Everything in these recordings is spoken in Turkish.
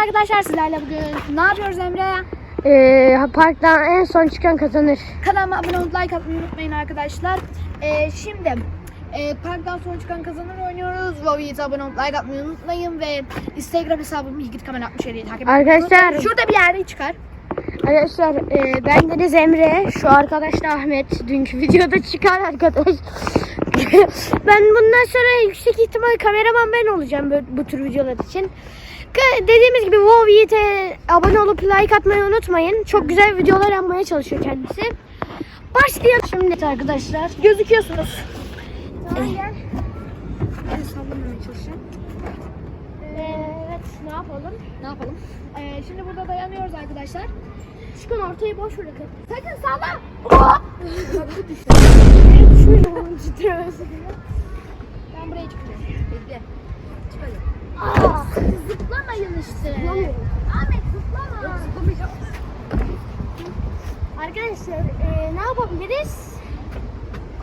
arkadaşlar sizlerle bugün ne yapıyoruz Emre? Ee, parktan en son çıkan kazanır. Kanalıma abone olup like atmayı unutmayın arkadaşlar. Ee, şimdi e, parktan sonra çıkan kazanır oynuyoruz. Vovi'ye abone olup like atmayı unutmayın ve Instagram hesabımı Yiğit Kamer 67'yi takip etmeyi Arkadaşlar-. Şurada bir yerde çıkar. Arkadaşlar e, ben Deniz Emre. Şu arkadaş da Ahmet. Dünkü videoda çıkan arkadaş. ben bundan sonra yüksek ihtimal kameraman ben olacağım bu, bu tür videolar için. Dediğimiz gibi WoW Yiğit'e abone olup like atmayı unutmayın. Çok güzel videolar yapmaya çalışıyor kendisi. Başlayalım şimdi arkadaşlar. Gözüküyorsunuz. Tamam gel. Ben çalışacağım. Evet ne yapalım? Ne yapalım? Ee, şimdi burada dayanıyoruz arkadaşlar. Çıkın ortayı boş bırakın. Sakın salla. Düşmüyor onun titremesi. Ben buraya çıkacağım. Bekle. Çıkacağım. Aa, Zıplamayın işte. Zıplamıyorum. Ahmet zıplama. Yok zıplamayacağım. Arkadaşlar e, ne yapabiliriz?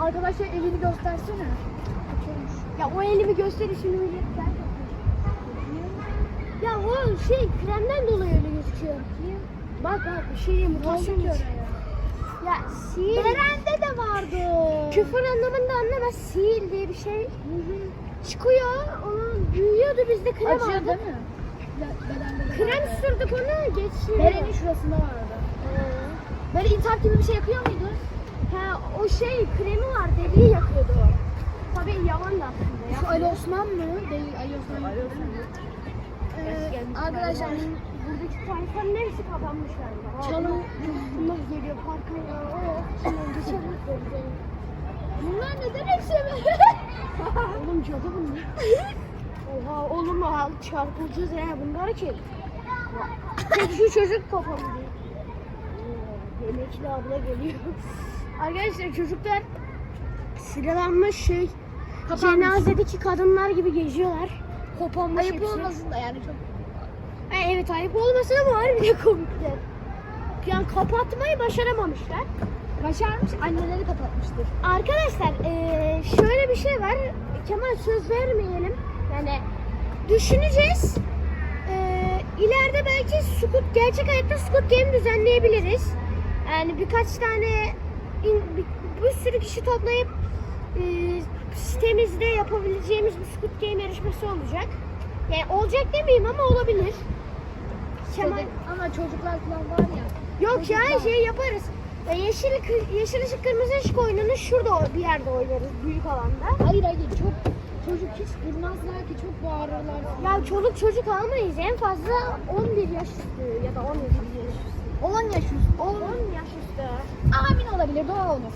Arkadaşlar elini göstersene. Ya o elimi gösterişini millet ben Ya o şey kremden dolayı öyle gözüküyor. Bak bak bir şey mutasyon geçiyor. Ya sil. Beren'de de vardı. Küfür anlamında anlamaz. Sil diye bir şey çıkıyor. Büyüyordu biz de krem Acıyor aldık. değil mi? Krem sürdük onu geçiyor. Beren'in şurasında vardı. Böyle intihar gibi bir şey yakıyor muydu? Ha o şey kremi var deliği yakıyordu o. Tabii yalan da aslında ya. Şu Ali Osman mı? Değil Ali Osman. Ali Osman. Ee, arkadaşlar Buradaki tayfanın hepsi kapanmış galiba. Çalın. Bunlar geliyor parka ya. O Şimdi geçelim. bunlar neden hepsi? Oğlum cadı bunlar. Oha oğlum ha çarpılacağız ya bunlar ki. Tek şu çocuk kapalı değil. Yemekli abla geliyor. Arkadaşlar çocuklar sıralanmış şey Kapanmış. cenazedeki kadınlar gibi geziyorlar. Kopanmış Ayıp hepsi. olmasın da yani çok. Ha, evet ayıp olmasın ama harbiden komikler. Yani kapatmayı başaramamışlar. Başarmış anneleri kapatmıştır. Arkadaşlar eee, şöyle bir şey var. Kemal söz vermeyelim. Yani düşüneceğiz. Eee ileride belki Squid, gerçek hayatta Squid Game düzenleyebiliriz. Yani birkaç tane in- bir, bir sürü kişi toplayıp eee sitemizde yapabileceğimiz bir Squid Game yarışması olacak. Yani olacak demeyeyim ama olabilir. Kemal Ama çocuklar falan var ya. Yok ya şey yaparız. Ya yeşil yeşil ışık kırmızı ışık oyununu şurada bir yerde oynarız büyük alanda. Hayır hayır çok çocuk hiç durmazlar ki çok bağırırlar. Ya çoluk çocuk almayız en fazla 11 yaş üstü ya da 17 yaş üstü. 10 yaş üstü. 10 yaş üstü. Amin olabilir doğal olur.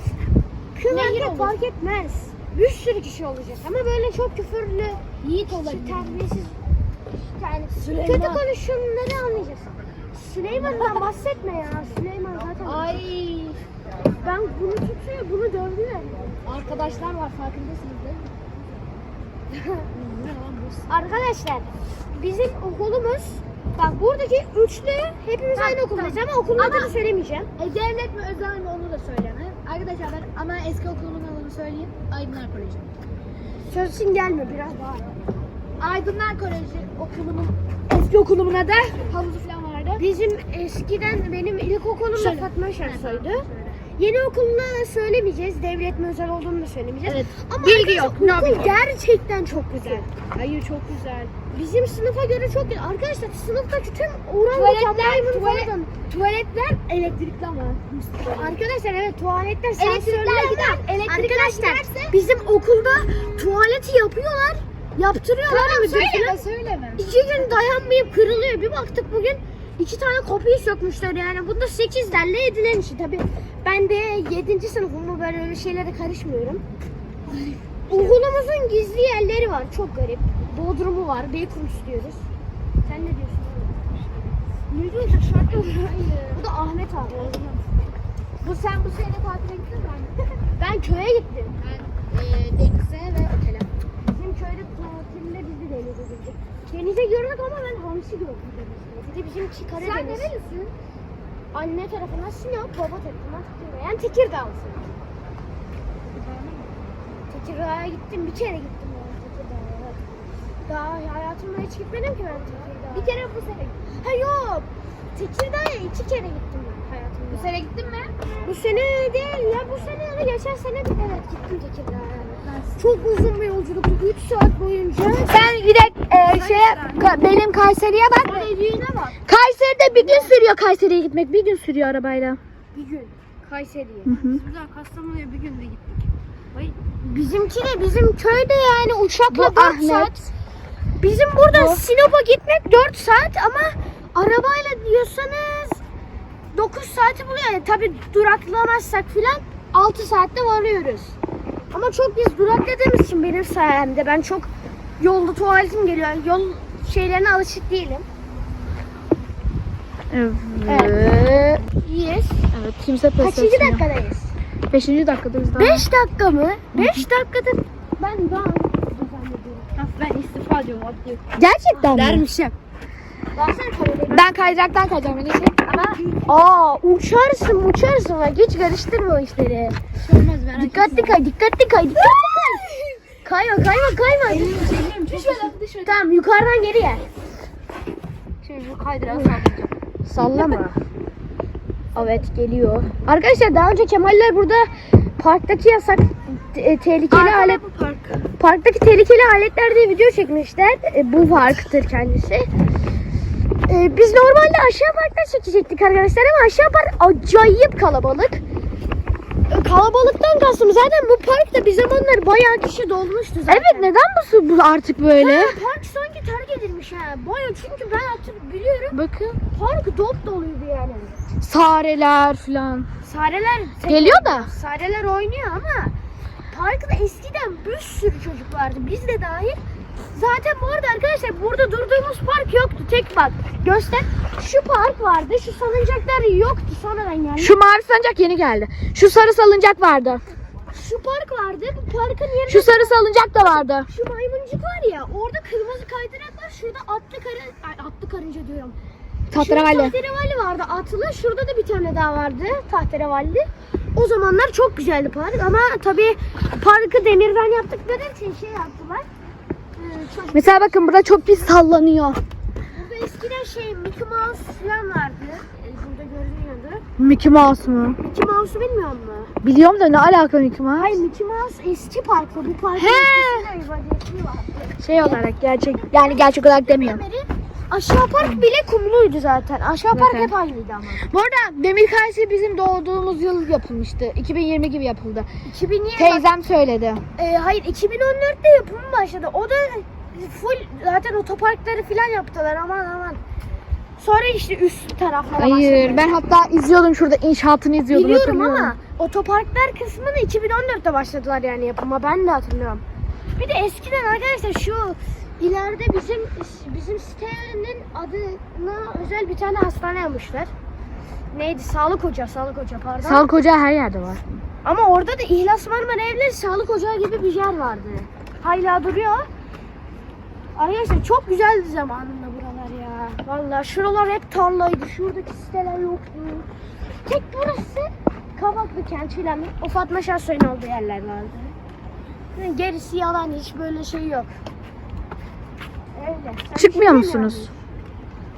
Olur. fark etmez. Bir sürü kişi olacak ama böyle çok küfürlü, Yiğit olabilir. terbiyesiz yani Süleyman. kötü konuşanları anlayacağız. Süleyman'dan bahsetme ya. Süleyman zaten. Ay Ben bunu tutuyor, bunu dövdüler. arkadaşlar var farkındasınız değil mi? Arkadaşlar bizim okulumuz bak buradaki üçlü hepimiz Tamam, aynı okuldayız tamam. ama okulun Ama- adını söylemeyeceğim. E, devlet mi özel mi onu da söyleme. Arkadaşlar ben ama eski okulumun adını söyleyeyim. Aydınlar Koleji. Söz için gelme biraz daha. Aydınlar Koleji okulumun eski okulumun adı. Havuzu falan vardı. Bizim eskiden benim ilkokulum da Söyle. Fatma Şensoy'du. Yeni okuluna söylemeyeceğiz. Devlet mi özel olduğunu da söylemeyeceğiz. Evet. Ama Bilgi yok, no okul bilgi. gerçekten çok güzel. Hayır çok güzel. Bizim sınıfa göre çok güzel. Arkadaşlar sınıftaki tüm orangutan Tuvaletler, maymun tuvalet, falan. tuvaletler elektrikli ama. Arkadaşlar evet tuvaletler sensörler gider. Arkadaşlar giderse- bizim okulda tuvaleti yapıyorlar. Yaptırıyorlar Tamam söyleme söyleme. İki gün dayanmayıp kırılıyor. Bir baktık bugün iki tane kopya sökmüşler yani. Bunda sekizlerle edilen işi. Tabi ben de yedinci sınıfım ama ben öyle şeylere karışmıyorum. Okulumuzun gizli yerleri var. Çok garip. Bodrumu var. Backrooms diyoruz. Sen ne diyorsun? Ne diyorsun? Şarkı. Bu da Ahmet abi. Bu sen bu sene tatile gittin mi? Ben köye gittim. Ben e, denize ve otele. Bizim köyde tatilde bizi denize girdik. Denize girdik ama ben hamsi gördüm denizde. Bir de bizimki Sen Karadeniz. nerelisin? Anne tarafından Sinop, baba tarafından Tekirdağ. Yani Tekirdağlısın. Tekirdağ'a gittim, bir kere gittim ben Tekirdağ'a. Daha hayatımda hiç gitmedim ki ben Tekirdağ'a. Bir kere bu sene. Ha yok. Tekirdağ'a iki kere gittim ben hayatımda. Bu sene gittin mi? Bu sene değil ya bu sene ya da geçen sene de evet gittim Tekirdağ'a. Çok uzun bir yolculuktu. 3 saat boyunca. Sen bir de e, şeye, ka- benim Kayseri'ye bak. Dediğine bak. Kayseri'de bir gün sürüyor Kayseri'ye gitmek. Bir gün sürüyor arabayla. Bir gün. Kayseri'ye. Biz buradan Kastamonu'ya bir günde gittik. Vay. Bizimki de bizim köyde yani uçakla Bu 4 Ahmet. saat. Bizim burada Bu. Sinop'a gitmek 4 saat ama arabayla diyorsanız 9 saati buluyor. Yani tabii duraklamazsak filan 6 saatte varıyoruz. Ama çok biz durakladığımız için benim sayemde ben çok yolda tuvaletim geliyor. Yol şeylerine alışık değilim. Evet. İyiyiz. Evet kimse pes Kaçıncı etmiyor. dakikadayız? Beşinci dakikadayız daha. 5 dakika mı? 5 dakikada ben daha Ha, ben istifa diyorum atlıyorum. Gerçekten mi? Dermişim. Ben kaydıraktan kayacağım. Beni şey. Aa uçarsın uçarsın bak hiç karıştırma o işleri. Olmaz merak Dikkatli kay dikkatli kay dikkatli kay. Kayma kayma kayma. Tamam yukarıdan geriye. Şimdi bu kaydırağı sallayacağım. Sallama. Evet geliyor. Arkadaşlar daha önce Kemaller burada parktaki yasak te- tehlikeli alet bu parktaki tehlikeli aletler diye video çekmişler. E, bu parktır kendisi. E, biz normalde aşağı parkta çekecektik arkadaşlar ama aşağı park acayip kalabalık. E, kalabalıktan kastım zaten bu parkta bir zamanlar bayağı kişi dolmuştu zaten. evet neden bu su bu artık böyle? Ha, park sanki terk edilmiş ha. Bayağı çünkü ben hatır biliyorum Bakın. park dop doluydu yani. Sareler falan. Sareler Geliyor da. Sareler oynuyor ama parkta eskiden bir sürü çocuk vardı. Biz de dahil. Zaten bu arada arkadaşlar burada durduğumuz park yoktu. Tek bak göster. Şu park vardı. Şu salıncaklar yoktu sonradan geldi. Şu mavi salıncak yeni geldi. Şu sarı salıncak vardı. Şu park vardı. Bu parkın yerine Şu sarı salıncak da vardı. şu maymuncuk var ya. Orada kırmızı kaydırak var. Şurada atlı karı ay, atlı karınca diyorum. Şurada Tatravalli. Tahterevalli vardı atlı. Şurada da bir tane daha vardı tahterevalli. O zamanlar çok güzeldi park ama tabii parkı demirden yaptıkları için şey yaptılar. Mesela bakın burada çok pis sallanıyor. Burada eskiden şey Mickey Mouse falan vardı. Ee, burada görünüyordu. Mickey Mouse mu? Mickey Mouse'u bilmiyor musun? Biliyorum da ne alaka Mickey Mouse? Hayır Mickey Mouse eski parkta. Bu parkın He. vadiyetli vardı. Şey olarak gerçek yani gerçek olarak demiyorum. Aşağı park bile kumluydu zaten. Aşağı park Zaten. hep aynıydı ama. Bu arada Demir Kayısı bizim doğduğumuz yıl yapılmıştı. 2020 gibi yapıldı. 2020 Teyzem söyledi. Ee, hayır 2014'te yapımı başladı. O da full zaten otoparkları falan yaptılar aman aman. Sonra işte üst taraflara Hayır başladı. ben hatta izliyordum şurada inşaatını izliyordum Biliyorum hatırlıyorum. ama otoparklar kısmını 2014'te başladılar yani yapıma ben de hatırlıyorum. Bir de eskiden arkadaşlar şu ileride bizim bizim sitenin adına özel bir tane hastane yapmışlar. Neydi? Sağlık ocağı, sağlık ocağı pardon. Sağlık ocağı her yerde var. Ama orada da İhlas Marmara Evleri Sağlık Ocağı gibi bir yer vardı. Hala duruyor. Arkadaşlar çok güzeldi zamanında buralar ya. Vallahi şuralar hep tarlaydı. Şuradaki siteler yoktu. Tek burası Kavaklı kent filan. O Fatma Şahsoy'un olduğu yerler vardı. Gerisi yalan hiç böyle şey yok. Öyle. Sen Çıkmıyor musunuz?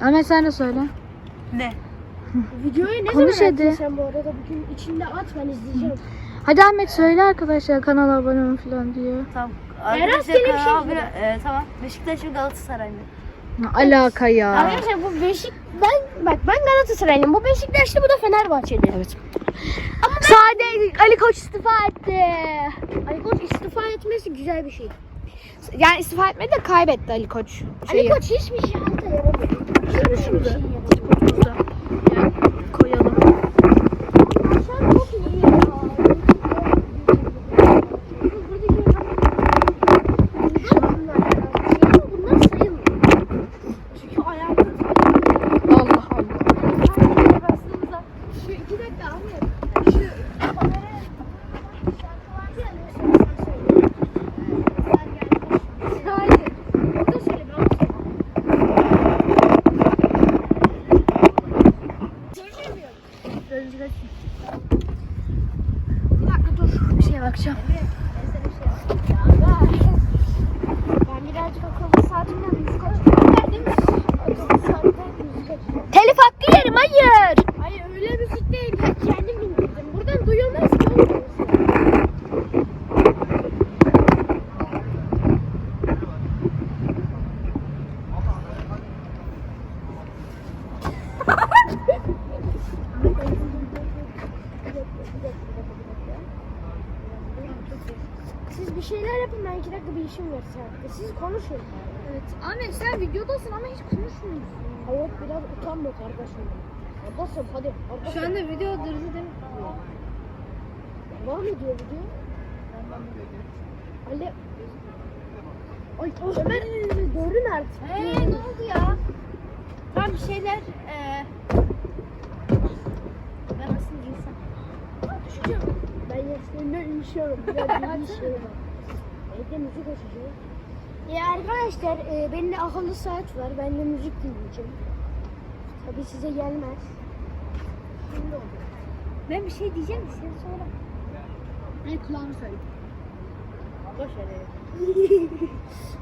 Ahmet sen de söyle. Ne? Videoyu ne Konuş zaman hadi. attın sen bu arada? Bugün içinde at ben izleyeceğim. Hadi Ahmet söyle arkadaşlar kanala abone olun falan diyor. Tamam. rastgele bir şey kanal abone- e, tamam. Beşiktaş ve Galatasaray mı? Ne alaka ya. Arkadaşlar bu Beşik ben bak ben Galatasaraylıyım. Bu Beşiktaşlı bu da Fenerbahçeli. Evet. Sade Ali Koç istifa etti. Ali Koç istifa etmesi güzel bir şey. Yani istifa etmedi de kaybetti Ali Koç. Ali şeyi. Koç hiçbir şey. Şöyle Hiçbir şurada. şey. Burada. Yani koyalım. Hayır. Hayır öyle müzik değil. Ben kendim indirdim. Buradan duyulmaz ki. Siz bir şeyler yapın ben iki dakika bir işim var sadece. Siz konuşun. Evet. Ahmet sen videodasın ama hiç konuşmuyorsun. Evet biraz utanma kardeşim. Kardeşim hadi. Kardeşim. Şu anda video durdu değil mi? Var mı diyor video? Ali. Ay Ömer gördün artık. Eee ne oldu ya? Tam bir şeyler eee ben nasıl giysem? Ben yaşlarımdan üşüyorum. Biraz bir var. Evde müzik açacağım. Ya arkadaşlar e, benim de akıllı saat var. Ben de müzik dinleyeceğim. Tabii size gelmez. Şimdi oldu. Ben bir şey diyeceğim de sen sonra. Ay kulağını söyle. Boş ver.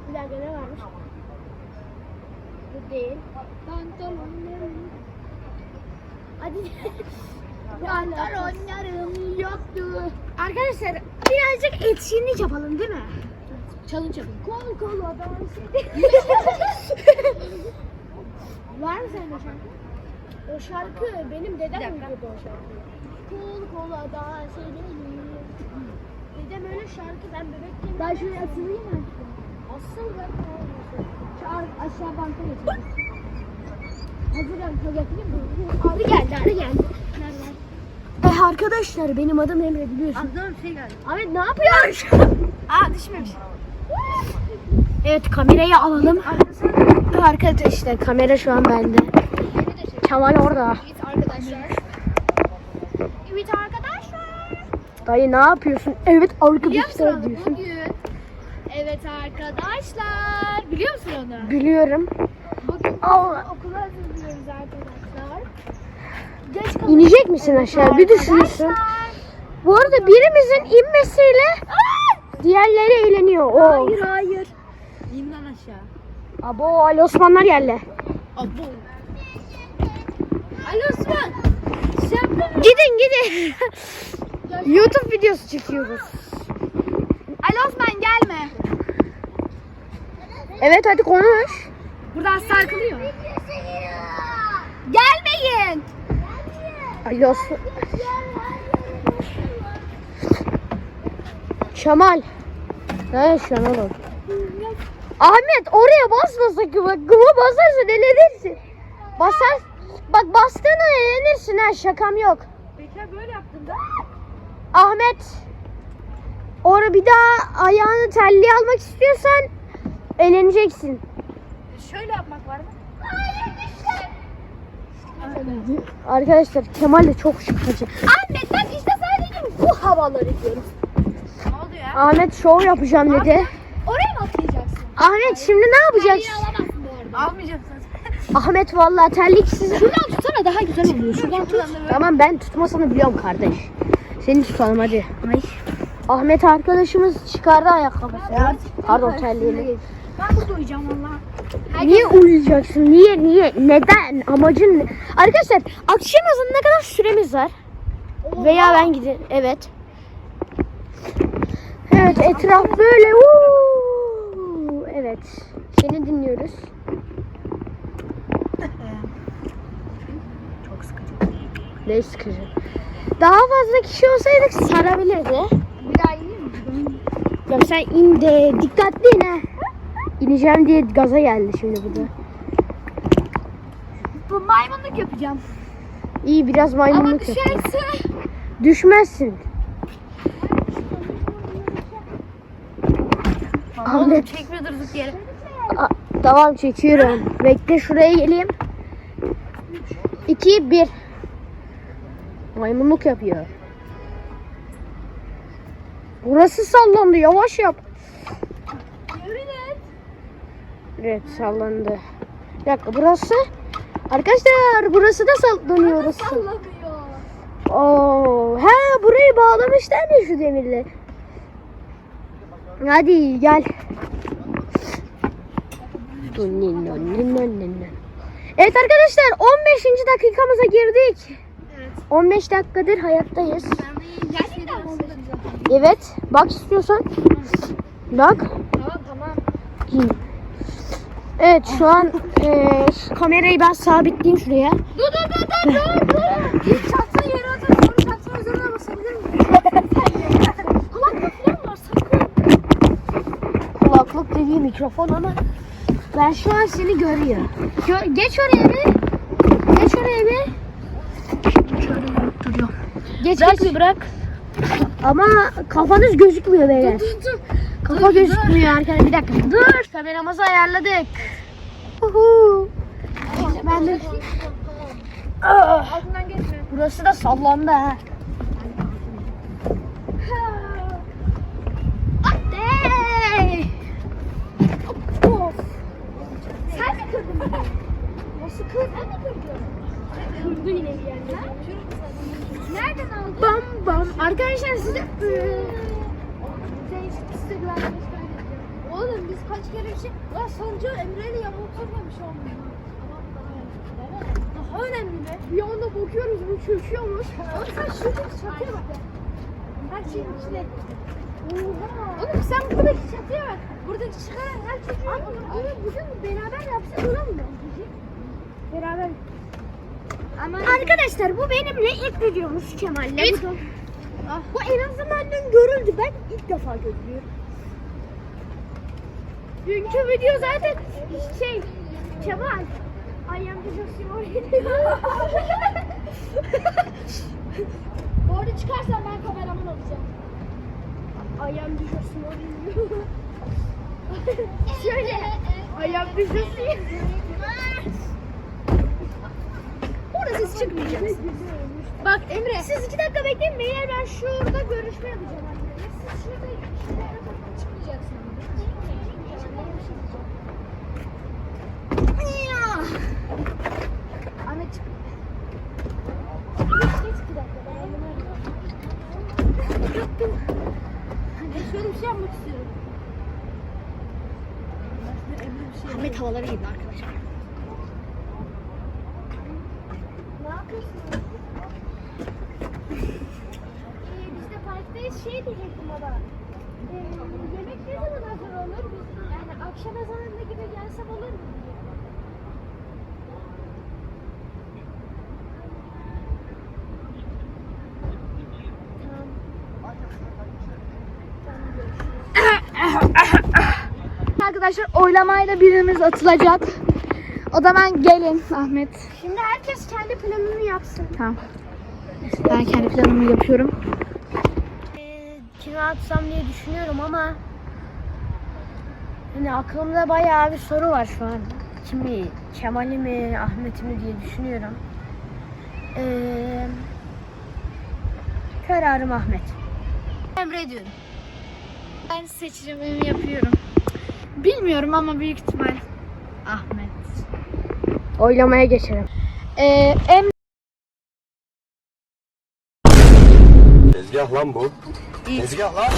Bir dakika ne varmış? Bu değil. Pantolonlarım. Hadi. Pantolonlarım yoktu. Arkadaşlar birazcık etkinlik yapalım değil mi? Challenge yapın. Kol kola dans Var mı sende şarkı? O şarkı benim dedem uydurdu o şarkıyı. Kol kola dans edelim. Dedem öyle şarkı ben bebekken... Ben şöyle atayım mı? Asıl ben Çağır aşağı banka getirdim. Hazır banka getireyim mi? Arı geldi arı geldi. Nerede? Eh arkadaşlar benim adım Emre biliyorsun. Aklıma bir şey geldi. Ahmet ne yapıyorsun? Aa düşmemiş. Evet kamerayı alalım. Arkadaşlar kamera şu an bende. Kemal orada. Evet arkadaşlar. Evet arkadaşlar. Dayı ne yapıyorsun? Evet arkadaşlar diyorsun. bugün? Evet arkadaşlar. Biliyor musun onu? Biliyorum. Bugün Allah. okula hazırlıyoruz arkadaşlar. Geç kalın. İnecek misin aşağı? Bir düşünürsün. Bu arada birimizin inmesiyle diğerleri eğleniyor. Oo. Hayır hayır. İn lan aşağı. Abo Ali Osmanlar geldi. Abo. Ali Osman. Şey yaptın mı? Gidin gidin. YouTube videosu çekiyoruz. Ali Osman gelme. Evet hadi konuş. Buradan sarkılıyor. Gelmeyin. Ali Osman. Kemal. Ne an oğlum? Ahmet oraya basma sakın bak. Kuma basarsan elenirsin. Basar. Bak bastığında elenirsin ha şakam yok. Peki böyle yaptın da. Ahmet. Orada bir daha ayağını telliye almak istiyorsan eleneceksin. Şöyle yapmak var mı? Arkadaşlar Kemal de çok şakacı. Ahmet bak işte sadece bu havaları diyorum. Ne oldu ya? Ahmet şov yapacağım dedi. Oraya mı atlayacaksın? Ahmet şimdi ne yapacaksın? alamazsın bu arada. Almayacağım sen. Ahmet vallahi terliksiz. Şuradan tutsana daha güzel oluyor. Şuradan tut. Tamam ben tutmasını biliyorum kardeş. Seni tutalım hadi. Ay. Ahmet arkadaşımız çıkardı ayakkabısını. Pardon terliğini. Ben burada uyuyacağım valla. Niye uyuyacaksın? Niye? Niye? Neden? Amacın ne? Arkadaşlar akşam ezanına kadar süremiz var. Veya ben gidin. Evet. Evet etraf böyle. Uuu. Evet. Seni dinliyoruz. Çok sıkıcı. Ne sıkıcı. Daha fazla kişi olsaydık sarabilirdi. Bir daha yiyeyim mi? Ya sen in de dikkatli in ha. İneceğim diye gaza geldi şimdi bu da. Bu maymunluk yapacağım. İyi biraz Ama maymunluk yap. düşerse. Düşmezsin. Ahmet. çekme durduk yere. Tamam çekiyorum. Bekle şuraya geleyim. 2 1 Maymunluk yapıyor. Burası sallandı. Yavaş yap. Evet sallandı. Bir dakika burası. Arkadaşlar burası da sallanıyoruz. Sallamıyor. Oo, ha burayı bağlamışlar ya şu demirle. Hadi gel. Evet arkadaşlar 15. dakikamıza girdik. Evet. 15 dakikadır hayattayız. Evet bak istiyorsan. Bak. Tamam tamam. Evet şu an eee, şu kamerayı ben sabitleyeyim şuraya. Dur dur dur dur dur dur. Çatsın yere atar. Sonra çatsın üzerine basabilir miyim? Kulaklık falan var sakın. mikrofon ama ben şu an seni görüyorum. Gö- geç oraya bir. Geç oraya bir. Duruyor. Geç Bırak geç. bir bırak. Ama kafanız gözükmüyor beyler. Dur dur. Kafa gözükmüyor arkadaşlar. Bir dakika. Dur. Kameramızı ayarladık. Uhu. Ben de... Altından geçme. Burası da sallandı ha. Hey! Of. Sen mi kırdın bunu? Nasıl kırdın? Sen mi kırdın? Kırdı yine bir yerde. Nereden aldın? Bam. Arkadaşlar size... Oğlum biz kaç kere bir şey... Ya Sanca Emre'yle yamulturmamış olmuyor. Daha önemli be. Bir anda bakıyoruz bu çöküyormuş. Oğlum sen şuradaki çatıya bak. Her şeyin içine. Oha. Oğlum sen buradaki çatıya bak. Buradaki çıkan her çocuğu... Abi bunu bugün beraber yapsak olur mu? Beraber. Ama Arkadaşlar bu benimle ilk videomuz Kemal'le. Evet. Bu, da- bu en azından dün görüldü. Ben ilk defa görüyorum. Dünkü video zaten şey Kemal. I am the. Bu arada çıkarsan ben kameraman olacağım. I am the Josimori. Şöyle. I am the. Burada siz çıkmayacaksınız. Bak Emre. Siz iki dakika bekleyin. Beyler ben şurada görüşme yapacağım. Siz şurada çıkmayacaksınız. Ahmet çık. Geç iki dakika. Ben bir şey yapmak. Ahmet havaları yedi arkadaşlar. Ne yapıyorsun? Ee, biz de parktayız. Şey diyecektim baba. Ee, yemek ne zaman hazır olur? Yani akşam ezanında gibi gelsem olur mu? Arkadaşlar oylamayla birimiz atılacak. O zaman gelin Ahmet. Kendi planını yapsın. Tamam. Ben kendi planımı yapıyorum. Ee, kime atsam diye düşünüyorum ama hani aklımda bayağı bir soru var şu an. Kimi, Kemal'i mi, Ahmet'i mi diye düşünüyorum. Ee, kararım Ahmet. Emrediyorum. Ben seçimimi yapıyorum. Bilmiyorum ama büyük ihtimal Ahmet. Oylamaya geçelim. Ee, em Tezgah lan bu. Tezgah lan.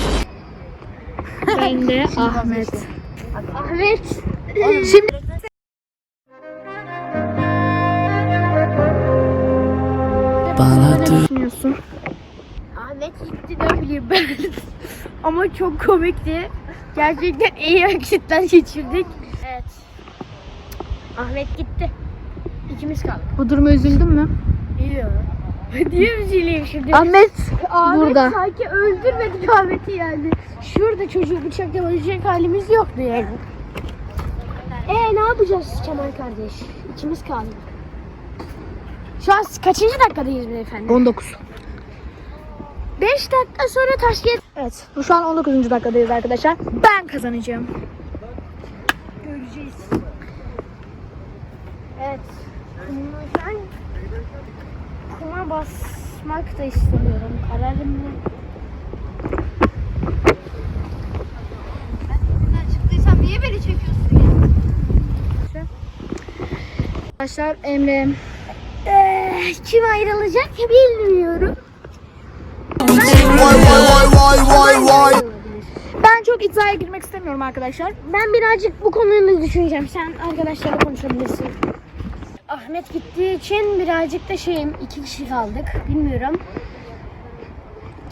ben de Ahmet. Ahmet. Şimdi Bana düşünüyorsun? Ahmet gitti ne bileyim ben. Ama çok komikti. Gerçekten iyi vakitler geçirdik. Evet. Ahmet gitti. İkimiz kaldık. Bu duruma üzüldün mü? Biliyor. Niye üzüleyim şimdi? Ahmet Ahmet burada. sanki öldürmedik Ahmet'i yani. Şurada çocuğu bıçakla öldürecek halimiz yoktu yani. Ee ne yapacağız Kemal kardeş? İkimiz kaldık. Şu an kaçıncı dakikadayız beyefendi? 19. 5 dakika sonra taş gel. Evet. Bu şu an 19. dakikadayız arkadaşlar. Ben kazanacağım. Göreceğiz. Evet. Ben kuma basmak da istemiyorum. Kararım bu. Çıktıysam niye beni çekiyorsun ya? Arkadaşlar Emre Ee, kim ayrılacak bilmiyorum. Ben çok iddiaya girmek istemiyorum arkadaşlar. Ben birazcık bu konuyu düşüneceğim. Sen arkadaşlarla konuşabilirsin. Ahmet gittiği için birazcık da şeyim iki kişi kaldık. Bilmiyorum.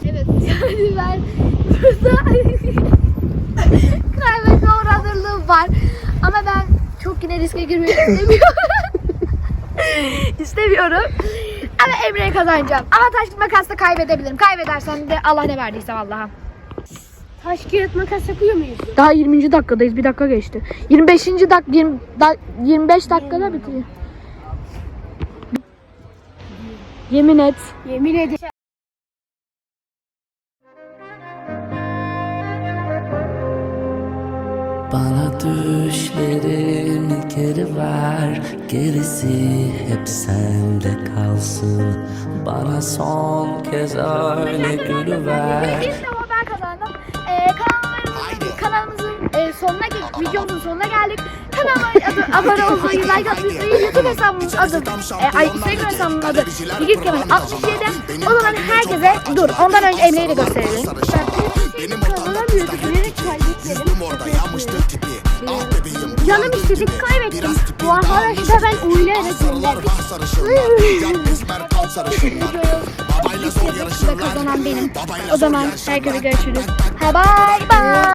Evet. Yani ben burada kaybetme oranlılığım var. Ama ben çok yine riske girmek istemiyorum. istemiyorum. Ama Emre'yi kazanacağım. Ama taş makasla kaybedebilirim. Kaybedersem de Allah ne verdiyse vallahi. Taş kağıt makas yapıyor muyuz? Daha 20. dakikadayız. Bir dakika geçti. 25. dak 20, da- 25 dakikada bitiyor. Yemin et. Yemin ederim. Bana düşlerimi geri ver Gerisi hep sende kalsın Bana son kez öyle gülüver Bir de o ben kazandım. Ee, kanalımızın, kanalımızın e, sonuna geldik. Videomuzun sonuna geldik. Kanalıma adı- abone olmayı, like atmayı, YouTube hesabımın adı, e, ay, Instagram hesabımın adı Yigit Kemal 67. O zaman herkese, dur ondan önce Emre'yi de gösterelim. Kazanamıyorduk. Bilerek kaybetmedim. Canım istedik kaybettim. Bu arkadaşı da ben oynayarak gönderdim. kazanan benim. O zaman herkese görüşürüz. Bye bye.